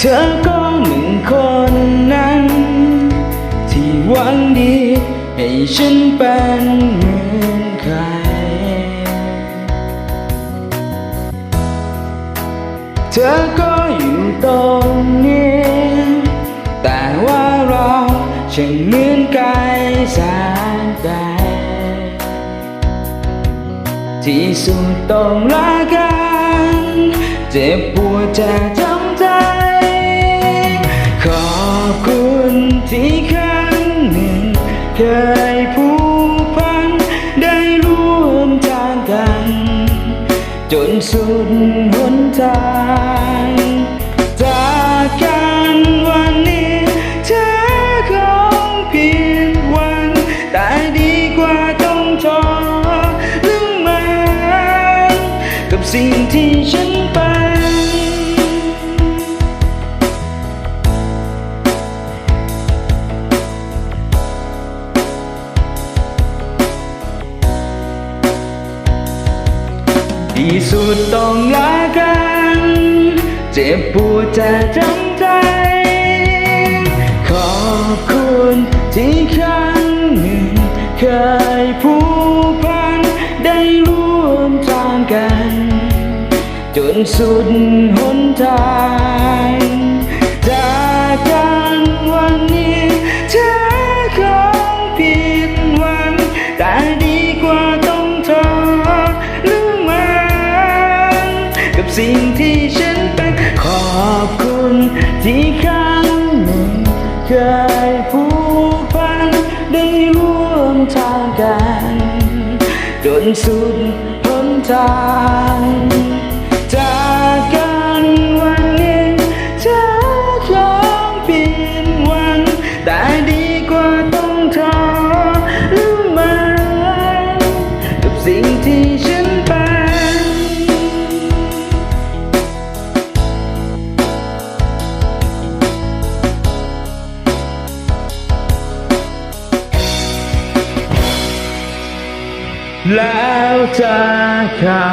เธอก็หนึ่งคนนั้น ที่หวังดีให้ฉันเป็นเหมือนใคร เธอก็อยู่ตรงนี้ แต่ว่าเราช่างเหมือนกายสานใจที่สุดต้องลากัน เจ็บปวดจะจำใจ คุณที่ครั้งหนึ่งเคยผูกพันได้ร่วมทางกัน จนสุดหนทางจากกันวันนี้เธอคงผิดหวังแต่ดีกว่าต้องทรมานกับสิ่งที่ฉันเป็ ที่สุดต้องลากัน เจ็บปวดจะจำใจ ขอบคุณที่ครั้งหนึ่งเคยผูกพันได้ร่วมทางกัน จนสุดหนทางจากกัน สิ่งที่ฉันเป็นขอบคุณที่ครั้งหนึ่งเคยผูกพันได้ร่วมทางกัน จนสุดหนทาง แล้วจะเข้า